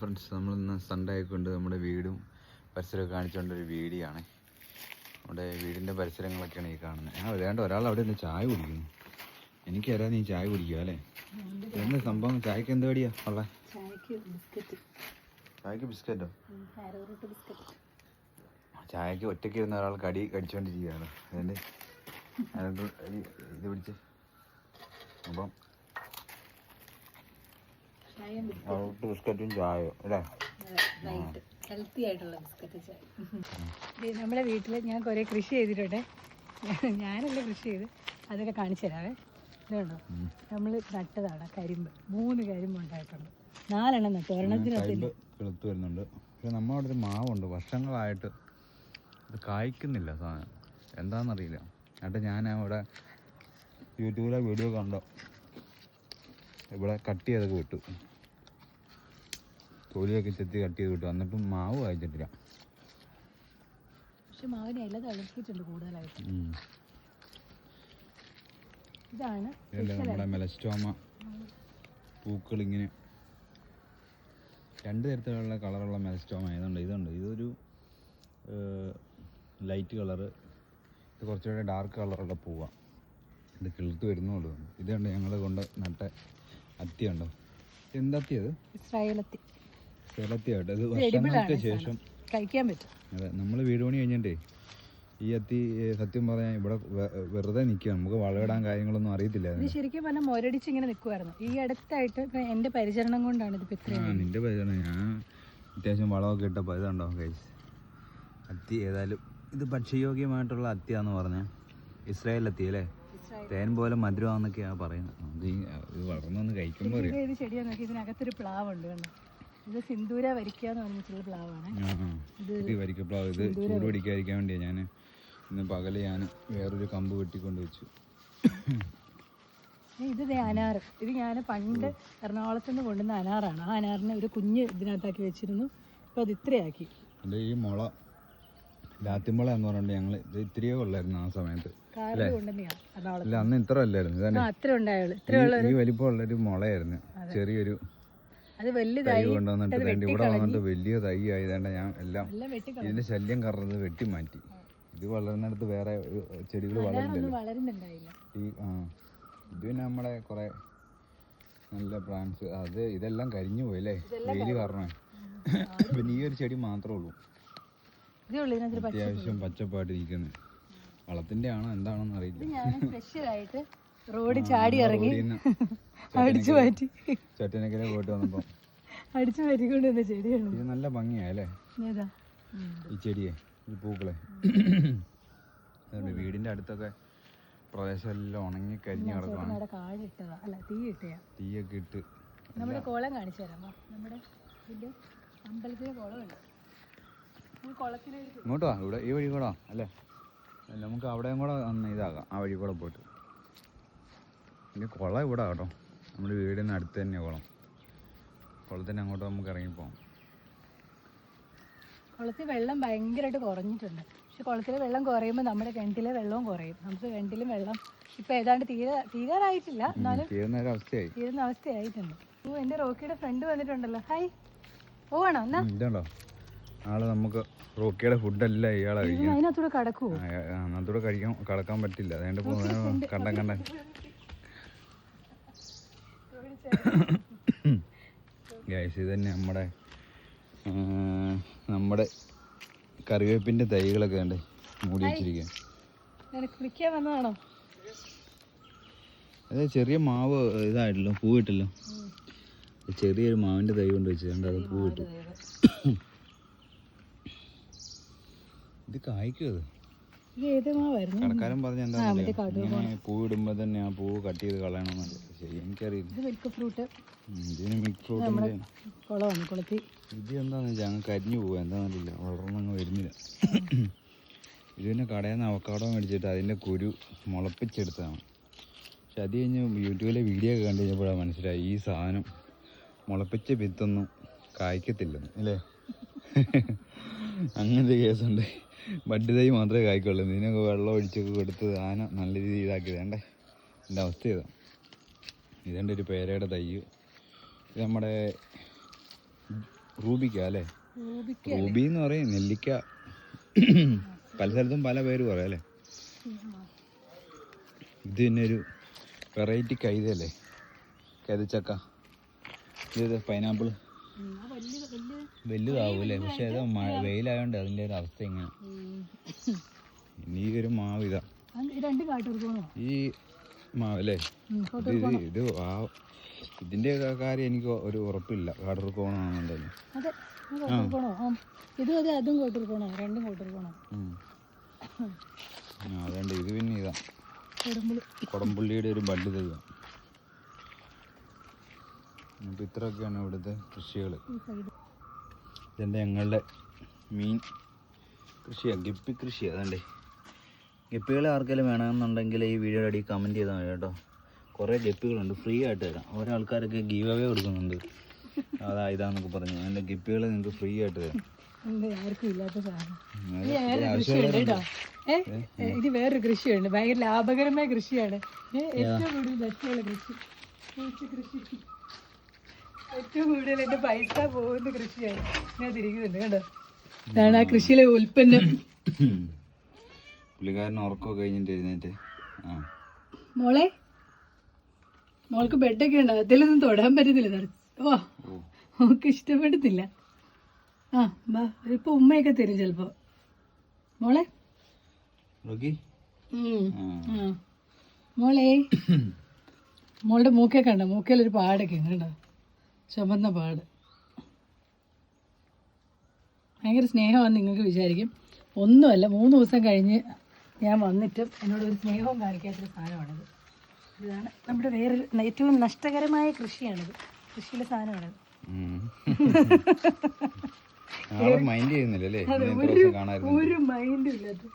Friends നമ്മളിന്ന് Sunday ആയിക്കൊണ്ട് നമ്മുടെ വീടും പരിസരമൊക്കെ കാണിച്ചുകൊണ്ടൊരു വീഡിയോ ആണ് നമ്മുടെ വീടിന്റെ പരിസരങ്ങളൊക്കെയാണ് ഈ കാണുന്നത് ആ വേണ്ട ഒരാൾ അവിടെ നിന്ന് ചായ കുടിക്കുന്നു. എനിക്കറിയാം നീ ചായ കുടിക്കുക അല്ലേ? എന്ത് സംഭവം? ചായക്ക് എന്ത് കടിയാ ഉള്ള? ചായക്ക് ബിസ്ക്കറ്റ്. ചായക്ക് ഒറ്റയ്ക്ക് ഇരുന്ന ഒരാൾ കടി കടിച്ചുകൊണ്ടിരിക്കുകയാണ് അതിന്റെ ഇത് പിടിച്ച്. അപ്പം അവിടുത്തെ ബിസ്ക്കറ്റും ചായയോ അല്ലേ? ഹെൽത്തി ആയിട്ടുള്ള ബിസ്ക്കറ്റ് ചായ. നമ്മുടെ വീട്ടിൽ ഞാൻ കുറേ കൃഷി ചെയ്തിട്ടുണ്ട്. ഞാനല്ല കൃഷി ചെയ്ത് അതൊക്കെ കാണിച്ചു തരാവേ. ഇതുണ്ടോ. നമ്മൾ നട്ടതാണ് കരിമ്പ്. മൂന്ന് കരിമ്പ് ഉണ്ടായിട്ടുണ്ട്. നാലെണ്ണം നട്ടു ഒരെണ്ണത്തിനകത്തില്ല കൈമ്പ് വരുന്നുണ്ട്. പക്ഷെ നമ്മുടെ അവിടെ മാവുണ്ട്. വർഷങ്ങളായിട്ട് ഇത് കായ്ക്കുന്നില്ല സാധനം. എന്താണെന്നറിയില്ല. എന്നിട്ട് ഞാൻ അവിടെ യൂട്യൂബിലെ വീഡിയോ കണ്ടോ. ഇവിടെ കട്ട് ചെയ്തൊക്കെ വിട്ടു. തൊലിയൊക്കെ ചെത്തി കട്ട് ചെയ്ത് വിട്ടു. എന്നിട്ടും മാവ് വായിച്ചിട്ടില്ല പക്ഷെ മാവിനെ ഇല തളിപ്പിച്ചിട്ടുണ്ട് കൂടുതലായിട്ട്. ഇതാണ് നമ്മുടെ മെലസ്റ്റോമ. പൂക്കൾ ഇങ്ങനെ രണ്ട് തരത്തിലുള്ള കളറുള്ള മെലസ്റ്റോമ. ഏതുണ്ട് ഇതുണ്ട്. ഇതൊരു ലൈറ്റ് കളറ്. ഇത് കുറച്ചുകൂടെ ഡാർക്ക് കളറുള്ള പൂവാണ് ഇത് കിളുത്ത് വരുന്നുള്ളൂ. ഇതുണ്ട് ഞങ്ങൾ കൊണ്ട് നട്ട അത്തിയുണ്ടോ? എന്തത്തി അത്? ഇസ്രായേലത്തി ഇത് edible വർഷങ്ങൾക്ക് ശേഷം. കഴിക്കാൻ പറ്റും. അതെ നമ്മൾ വീട് പണി കഴിഞ്ഞിട്ടേ ഈ അത്തി സത്യം പറഞ്ഞാൽ ഇവിടെ വെറുതെ നിൽക്കുക നമുക്ക് വളമിടാൻ കാര്യങ്ങളൊന്നും ഇത് അറിയത്തില്ലായിരുന്നു ശരിക്കും പറഞ്ഞാൽ മുരടിച്ച് ഇങ്ങനെ നിൽക്കുമായിരുന്നു ഈ അടുത്തായിട്ട് എന്റെ പരിചരണം കൊണ്ടാണ് ഇത് ഇത്രയും നിന്റെ പരിചരണം. ഞാൻ അത്യാവശ്യം വളമൊക്കെ ഇട്ടപ്പോൾ ഇതുണ്ടോ കഴിച്ച് അത്തി ഏതായാലും ഇത് ഭക്ഷ്യയോഗ്യമായിട്ടുള്ള അത്തിയാന്ന് പറഞ്ഞ ഇസ്രായേൽ അത്തി അല്ലേ? തേൻ പോലെ മധുരമാന്നൊക്കെയാണ് പറയുന്നത്. അത് ഇത് വളർന്നൊന്ന് കഴിക്കുമ്പോൾ ചെടിയാ നോക്കി ഇതിനകത്തൊരു പ്ലാവുണ്ട് കണ്ടോ? ഇത് സിന്ദൂര വരിക്കുക എന്ന് പറഞ്ഞിട്ടുള്ള പ്ലാവാണ്. ഇത് ആ ഇത് വരിക്കപ്ലാവ് ഇത് ചൂട് പിടിക്കാതിരിക്കാൻ വേണ്ടിയാണ് ഞാൻ ഇന്ന് പകൽ ഞാൻ വേറൊരു കമ്പ് വെട്ടിക്കൊണ്ട് വെച്ചു. ഇത് ദേ അനാറ് ഇത് ഞാൻ പണ്ട് എറണാകുളത്ത് നിന്ന് കൊണ്ടുവന്ന അനാറാണ്. ആ അനാറിനെ ഒരു കുഞ്ഞ് ഇതിനകത്താക്കി വെച്ചിരുന്നു. ഇപ്പൊ അത് ഇത്രയാക്കി. അല്ല ഈ മുള ലാത്തിമുള എന്ന് പറഞ്ഞിട്ട് ഞങ്ങൾ ഇത് ഇത്രയേ ഉള്ളായിരുന്നു ആ സമയത്ത്. അല്ല? അന്ന് ഇത്ര അല്ലായിരുന്നു. ഈ ആ ഒരു മുളയായിരുന്നു. ചെറിയൊരു അത് തൈ വലുതായി കൊണ്ടുവന്നിട്ട് വേണ്ടി ഇവിടെ വന്നിട്ട് വലിയ തൈ ആയതാണ് ഞാൻ എല്ലാം ഇതിന്റെ ശല്യം കറന്നത് വെട്ടി മാറ്റി ഇത് വളരുന്നിടത്ത് വേറെ ചെടികൾ ഈ ആ ഇത് പിന്നെ നമ്മളെ കുറെ നല്ല പ്ലാന്റ്സ് അത് ഇതെല്ലാം കരിഞ്ഞു പോയി അല്ലേ വെയിൽ കാരണമേ. പിന്നെ ഈ ഒരു ചെടി മാത്രമേ ഉള്ളൂ. അത്യാവശ്യം പച്ചപ്പായിട്ട് ഇരിക്കുന്നത് വളത്തിന്റെ ആണോ എന്താണെന്ന് അറിയില്ല റോഡിൽ ചാടി ഇറങ്ങി. അടിച്ചു മാറ്റി. ചട്ടനക്കരെ പോയിട്ട് വന്നപ്പോൾ അടിച്ചു മാറ്റിക്കൊണ്ട് വന്ന ചെടിയാണ്. ഇത് നല്ല ഭംഗിയാ അല്ലേ? ഏതാ? ഈ ചെടിയെ ഈ പൂക്കളെ. വീടിന്റെ അടുത്തൊക്കെ പ്രദേശം എല്ലാം ഉണങ്ങി കരിഞ്ഞു കിടക്കുകയാണ് തീയൊക്കെ ഇട്ട് നമ്മുടെ കോളം കാണിച്ചു തരാം. നമ്മുടെ അമ്പലത്തിലെ കുളമുണ്ട്. ഈ ഇങ്ങോട്ട് വാ ഇവിടെ ഈ വഴി കൂടെ അല്ലേ? നമുക്ക് അവിടെയും കൂടെ ഇതാകാം. ആ വഴി കൂടെ പോയിട്ട്. പിന്നെ കുളം ഇവിടെ കേട്ടോ നമ്മുടെ വീടിന് അടുത്ത് തന്നെ കുളം കുളത്തിന് അങ്ങോട്ട് നമുക്ക് ഇറങ്ങിപ്പോവാം കുളത്തിൽ വെള്ളം ഭയങ്കരമായിട്ട് കുറഞ്ഞിട്ടുണ്ട്. പക്ഷെ കുളത്തിലെ വെള്ളം കുറയുമ്പോൾ നമ്മുടെ കിണറ്റിലെ വെള്ളവും കുറയും. നമുക്ക് കിണറ്റിലും വെള്ളം ഇപ്പൊ ഏതാണ്ട് തീരെ തീരാറായിട്ടില്ല. എന്നാലും തീരുന്ന അവസ്ഥയായി. തീരുന്ന അവസ്ഥയായിട്ടുണ്ട്. ഓ എന്റെ റോക്കിയുടെ ഫ്രണ്ട് വന്നിട്ടുണ്ടല്ലോ. ഹായ്. പോവാണോ? എന്നാ. ഉം, ഇതുണ്ടോ? ആൾ നമുക്ക് റോക്കിയുടെ ഫുഡല്ല ഇയാളെ അതിനകത്തൂടെ കടക്കുവോ? അതിനകത്തൂടെ കഴിക്കാൻ കടക്കാൻ പറ്റില്ല. അതുകൊണ്ട് കണ്ടൻ കണ്ടൻ ഗൈസ് ഇത് തന്നെ നമ്മുടെ നമ്മുടെ കറിവേപ്പിന്റെ തൈകളൊക്കെ ഉണ്ട് മൂടി വെച്ചിരിക്കുക കുളിക്കാൻ വന്നതാണോ? അതെ ചെറിയ മാവ് ഇതായിട്ടല്ലോ പൂവിട്ടല്ലോ ചെറിയൊരു മാവിന്റെ തൈ കൊണ്ട് വെച്ചിട്ടുണ്ട് അത് പൂവിട്ടു ഇത് കായ്ക്കും അത്? കടക്കാരൻ പറഞ്ഞ എന്താ പൂ ഇടുമ്പോ തന്നെ ആ പൂവ് കട്ട് ചെയ്ത് കളയണമെന്നല്ല. ശരി എനിക്കറിയില്ല. ഇത് മിൽക്ക് ഫ്രൂട്ട്. ഇതിന് മിൽക്ക് ഫ്രൂട്ടിന്റെ കുളമാണ് കുളത്തിൽ ഇത് എന്താണെന്ന് വെച്ചാൽ അങ്ങ് കരിഞ്ഞു പോകുക എന്താണെന്നറിയില്ല വളർന്നങ്ങ് വരുന്നില്ല. ഇത് പിന്നെ കടയിൽ നിന്ന് അവക്കാടോ മേടിച്ചിട്ട് അതിന്റെ കുരു മുളപ്പിച്ചെടുത്തതാണ്. പക്ഷെ അത് കഴിഞ്ഞ് യൂട്യൂബിലെ വീഡിയോ ഒക്കെ കണ്ടു കഴിഞ്ഞപ്പോഴാണ് മനസ്സിലായി. ഈ സാധനം മുളപ്പിച്ച വിത്തൊന്നും കായ്ക്കത്തില്ലെന്ന് അല്ലേ? അങ്ങനത്തെ കേസുണ്ട്. ബഡ് തൈ മാത്രമേ കായ്ക്കുള്ളൂ. ഇതിനൊക്കെ വെള്ളം ഒഴിച്ചൊക്കെ കൊടുത്ത് ആന നല്ല രീതിയിൽ ഇതാക്കി വേണ്ടേ എന്റെ അവസ്ഥ ഇതാ. ഇതെന്റെ ഒരു പേരയുടെ തൈ. ഇത് നമ്മുടെ റൂബിക്ക അല്ലേ? റൂബി എന്ന് പറയും നെല്ലിക്ക. പല സ്ഥലത്തും പല പേര് പറയാം അല്ലേ? ഇത് തന്നെ ഒരു വെറൈറ്റി കൈതയല്ലേ? കൈതച്ചക്ക. ഇത് പൈനാപ്പിൾ ഉം, ആ വലിയ വലിയ വലുതാവും അല്ലേ പക്ഷെ അത് വെയിലായോണ്ട് അതിന്റെ ഒരു അവസ്ഥ ഇങ്ങനെ. ഉം. ഇനി ഈ ഒരു മാവ് ഇതാ. ഇത് ഈ മാവല്ലേ ഇത് ഇത് ഇതിന്റെ ആ ഇതിന്റെ കാര്യം എനിക്ക് ഒരു ഉറപ്പില്ല. ആ. ഇതും അതെ അതും രണ്ടും അതുകൊണ്ട് ഇത് പിന്നെ ഇതാ. കൊടംപുള്ളിയുടെ ഒരു ബഡ് തയ്യാം അപ്പോൾ ഇത്രയൊക്കെയാണ് ഇവിടുത്തെ കൃഷികൾ ഇതെന്റെ ഞങ്ങളുടെ മീൻ കൃഷിയാണ് ഗപ്പി കൃഷി അതല്ലേ. ഗപ്പികളെ ആർക്കെങ്കിലും വേണമെന്നുണ്ടെങ്കിൽ ഈ വീഡിയോ അടി കമന്റ് ചെയ്താൽ മതി കേട്ടോ. കുറേ ഗപ്പികളുണ്ട് ഫ്രീ ആയിട്ട് തരാം. ഓരോ ആൾക്കാരൊക്കെ ഗീവ് അവേ കൊടുക്കുന്നുണ്ട്. അതാ ഇതാന്നൊക്കെ പറഞ്ഞു. അതിന്റെ ഗപ്പികൾ നിങ്ങൾക്ക് ഫ്രീ ആയിട്ട് തരാം. ഇത് വേറൊരു കൃഷിയുണ്ട് ഭയങ്കര ലാഭകരമായ കൃഷിയാണ്. ഏറ്റവും കൂടുതൽ കൃഷി. കൃഷി. ഏറ്റവും കൂടുതൽ എന്റെ പൈസ പോകുന്ന കൃഷിയാണ്. ഞാൻ തിരിക്കുന്നുണ്ട് കേട്ടോ ഇതാണ് ആ കൃഷിയിലെ ഉൽപ്പന്നം. പുള്ളിക്കാരൻ ഉറക്കമൊക്കെ കഴിഞ്ഞിട്ട് എഴുന്നേറ്റ്. മോളെ മോൾക്ക് ബെഡൊക്കെ ഉണ്ട്? അതിലൊന്നും തൊടാൻ പറ്റുന്നില്ല ഓ ഓക്ക് ഇഷ്ടപ്പെടുന്നില്ല ആ ബാ ഇപ്പൊ ഉമ്മയൊക്കെ തരും ചിലപ്പോ. മോളെ. മോളെ മോളുടെ മൂക്കൊക്കെ ഉണ്ടോ മൂക്കയിലൊരു പാടൊക്കെ ഉണ്ടോ ചുമന്ന പാട് ഭയങ്കര സ്നേഹമാണെന്ന് നിങ്ങൾക്ക് വിചാരിക്കും. ഒന്നുമല്ല മൂന്ന് ദിവസം കഴിഞ്ഞ് ഞാൻ വന്നിട്ടും എന്നോട് ഒരു സ്നേഹവും കാണിക്കാത്തൊരു സാധനമാണിത്. ഇതാണ് നമ്മുടെ വേറൊരു ഏറ്റവും നഷ്ടകരമായ കൃഷിയാണിത്. കൃഷിയിലെ സാധനമാണിത്. മൈൻഡ് ഒരു മൈൻഡും ഇല്ലാത്ത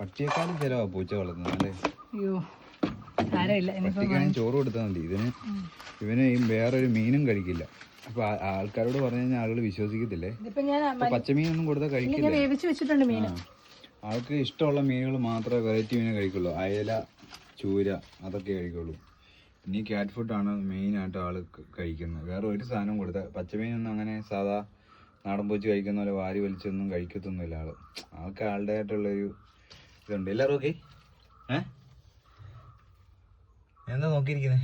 പട്ടിയെക്കാളും ചിലവാ പൂച്ച വളർത്തുന്നത് അല്ലേ? അയ്യോ. പട്ടിക്കാണെങ്കിൽ ചോറ് കൊടുത്താൽ മതി. ഇതിന് ഇവന് വേറൊരു മീനും കഴിക്കില്ല. അപ്പൊ ആൾക്കാരോട് പറഞ്ഞു കഴിഞ്ഞാൽ ആളുകൾ വിശ്വസിക്കത്തില്ലേ? ഇപ്പൊ പച്ചമീനൊന്നും കൊടുത്താൽ കഴിക്കില്ല. വേവിച്ച് വെച്ചിട്ടുണ്ട് മീൻ. ആൾക്ക് ഇഷ്ടമുള്ള മീനുകൾ മാത്രമേ വെറൈറ്റി മീനെ കഴിക്കുള്ളൂ. അയല ചൂര അതൊക്കെ കഴിക്കുള്ളൂ. ഇനി ക്യാറ്റ് ഫുഡാണ് മെയിനായിട്ട് ആൾ കഴിക്കുന്നത്. വേറെ ഒരു സാധനം കൊടുത്താൽ പച്ചമീനൊന്നും അങ്ങനെ സാധാ നാടൻ പോച്ച് കഴിക്കുന്ന പോലെ വാരി വലിച്ചൊന്നും കഴിക്കത്തൊന്നുമില്ല ആൾ. ആൾക്ക് ആളുടേതായിട്ടുള്ളൊരു ഇതുണ്ട്. എല്ലാവരും ഓക്കെ ഏ? എന്താ നോക്കിയിരിക്കുന്നത്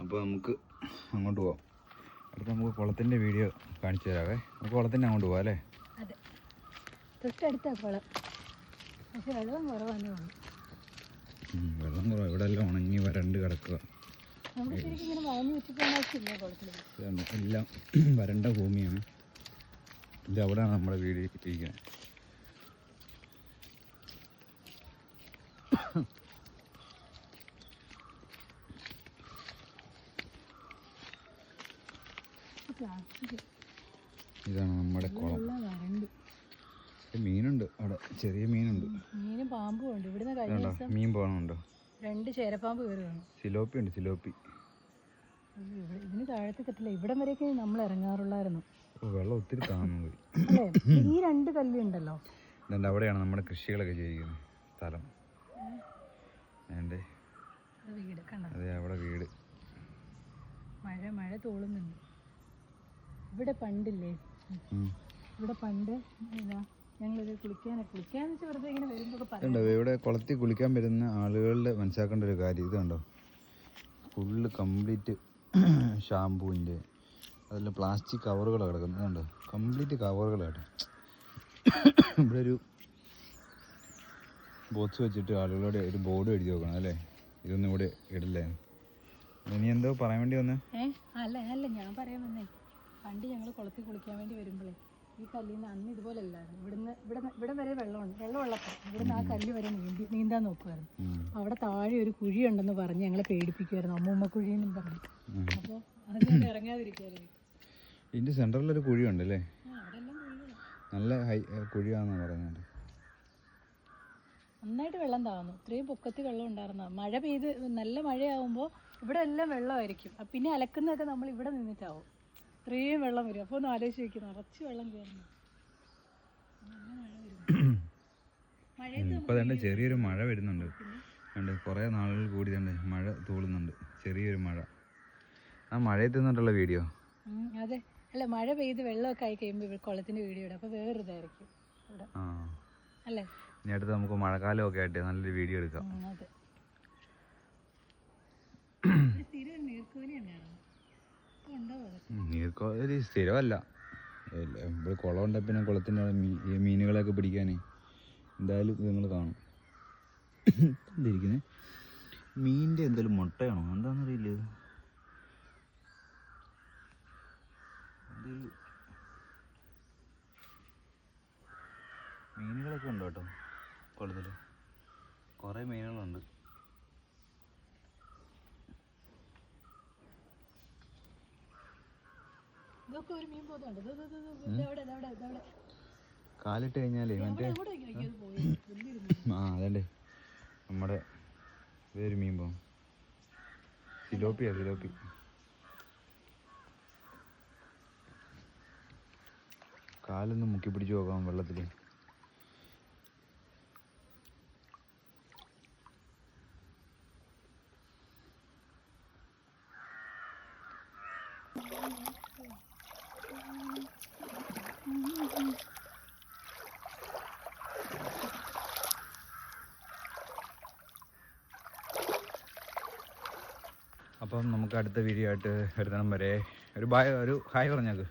അപ്പോൾ നമുക്ക് അങ്ങോട്ട് പോവാം. അടുത്ത് നമുക്ക് കുളത്തിന്റെ വീഡിയോ കാണിച്ചു തരാവേ. നമുക്ക് കുളത്തിന്റെ അങ്ങോട്ട് പോവാം അല്ലേ? അതെ. തൊട്ടടുത്താ കുളം. പക്ഷെ വെള്ളം കുറവാന്നേ ഉം, വെള്ളം കുറവ്. ഇവിടെ എല്ലാം ഉണങ്ങി വരണ്ട് കിടക്കുക എല്ലാം വരണ്ട ഭൂമിയാണ്. ഇത് അവിടെയാണ് നമ്മുടെ വീട് ഇരിക്കുന്നത്. ഇതാണ് നമ്മുടെ കുളം. മീനുണ്ട് അവിടെ. ചെറിയ മീനുണ്ട്. മീനും പാമ്പും ഉണ്ട് ഇവിടുന്ന് മീൻ പോകണുണ്ടോ രണ്ട് ചേരപ്പാമ്പ് വന്നു. സിലോപ്പി ഉണ്ട് സിലോപ്പി. ഇതിന് താഴത്തെ തട്ടില്ല ഇവിടം വരെയൊക്കെ നമ്മൾ ഇറങ്ങാറുള്ളായിരുന്നു. വെള്ളം ഒത്തിരി താന്നു ഈ രണ്ട് കല്ലുണ്ടല്ലോ. അവിടെയാണ് നമ്മുടെ കൃഷികളൊക്കെ ചെയ്യുന്നത് സ്ഥലം. വേണ്ടേ? അത് വീട് കണ്ടോ? അതെ അവിടെ വീട്. മഴ മഴ തോളുന്നുണ്ട്. ഇവിടെ പണ്ടില്ലേ. ഇവിടെ പണ്ട് ഇതാ ഞങ്ങളിത് കുളിക്കാനൊക്കെ കുളിക്കാന്ന് വെച്ചാൽ വെറുതെ ഇങ്ങനെ വരുമ്പോൾ ഇവിടെ കുളത്തിൽ കുളിക്കാൻ വരുന്ന ആളുകളുടെ മനസ്സിലാക്കേണ്ട ഒരു കാര്യം ഇതുണ്ടോ ഫുള്ള് കംപ്ലീറ്റ് ഷാമ്പൂവിന്റെ അതിൽ പ്ലാസ്റ്റിക് കവറുകൾ കിടക്കുന്നത്. ഇതുണ്ടോ കംപ്ലീറ്റ് കവറുകൾ കേട്ടോ. ഇവിടെ ഒരു ബോക്സ് വെച്ചിട്ട് ആളുകളോട് ഒരു ബോർഡ് എഴുതി വെക്കണം അല്ലേ? ഇതൊന്നും ഇവിടെ ഇടില്ലേ? ഇനി എന്തോ പറയാൻ വേണ്ടി വന്നേ? അല്ല അല്ല ഞാൻ പറയാൻ വന്നേ. പണ്ട് ഞങ്ങൾ കുളത്തിൽ കുളിക്കാൻ വേണ്ടി വരുമ്പോഴേ ഈ കല്ലിൽ നിന്ന് അന്ന് ഇതുപോലെ അല്ലായിരുന്നു. ഇവിടുന്ന് ഇവിടെ ഇവിടെ വരെ വെള്ളമുണ്ട് വെള്ളമുള്ളപ്പോൾ ഇവിടുന്ന് ആ കല്ല് വരെ നീന്തി നീന്താൻ നോക്കുമായിരുന്നു അവിടെ താഴെ ഒരു കുഴി ഉണ്ടെന്ന് പറഞ്ഞ് ഞങ്ങളെ പേടിപ്പിക്കുമായിരുന്നു അമ്മൂമ്മ കുഴി എന്നും പറഞ്ഞു. അപ്പോൾ അതിന് ഇറങ്ങാതിരിക്കായിരുന്നു ഇതിന്റെ സെന്ററിലൊരു കുഴിയുണ്ട് അല്ലേ? അവിടെ എല്ലാം കുഴികളാണ് നല്ല ഹൈ കുഴിയാണെന്നാണ് പറയുന്നത്. നന്നായിട്ട് വെള്ളം താവുന്നു. ഇത്രയും പൊക്കത്തിൽ വെള്ളം ഉണ്ടായിരുന്നു? മഴ പെയ്ത് നല്ല മഴയാവുമ്പോൾ ഇവിടെ എല്ലാം വെള്ളമായിരിക്കും പിന്നെ അലക്കുന്നതൊക്കെ നമ്മൾ ഇവിടെ നിന്നിട്ടാവും. ഇത്രയും വെള്ളം വരും. അപ്പോൾ ഒന്ന് ആലോചിച്ച് വെക്കും നിറച്ച് വെള്ളം കയറുന്നു. ഇപ്പം തന്നെ ചെറിയൊരു മഴ വരുന്നുണ്ട്. ഉണ്ട് കുറേ നാളുകൾ കൂടി തന്നെ മഴ തൂളുന്നുണ്ട്. ചെറിയൊരു മഴ. ആ മഴയത്ത് നിന്നിട്ടുള്ള വീഡിയോ? അതെ. അല്ല മഴ പെയ്ത് വെള്ളമൊക്കെ ആയി കഴിയുമ്പോൾ കുളത്തിന്റെ വീഡിയോ ഇടും. അപ്പോൾ വേറെ ഇതായിരിക്കും ഇവിടെ അല്ലേ? ഇനി അടുത്ത് നമുക്ക് മഴക്കാലമൊക്കെ ആയിട്ട് നല്ലൊരു വീഡിയോ എടുക്കാം. നീർക്കോലി സ്ഥിരമല്ല. ഇവിടെ കുളമുണ്ട് പിന്നെ കുളത്തിന്റെ മീനുകളെയൊക്കെ പിടിക്കാൻ എന്തായാലും നിങ്ങൾ കാണും. എന്തായിരിക്കുന്നത് മീനിന്റെ എന്തായാലും മുട്ടയാണോ? എന്താണെന്നറിയില്ല ഇത്. മീനുകളൊക്കെ ഉണ്ട് കേട്ടോ? കുളത്തിൽ കുറേ മീനുകളുണ്ട്. കാലിട്ട് കഴിഞ്ഞാലേ മറ്റേ. ആ? അതല്ലേ. നമ്മുടെ വേറൊരു മീൻ പോകും സിലോപ്പിയാ സിലോപ്പി. കാലൊന്ന് മുക്കി പിടിച്ച് നോക്കാം വെള്ളത്തിൽ അപ്പം നമുക്ക് അടുത്ത വീഡിയോ ആയിട്ട് എടുക്കണം വരെ ഒരു ബായ് ഒരു ഹായ് പറഞ്ഞേക്ക്.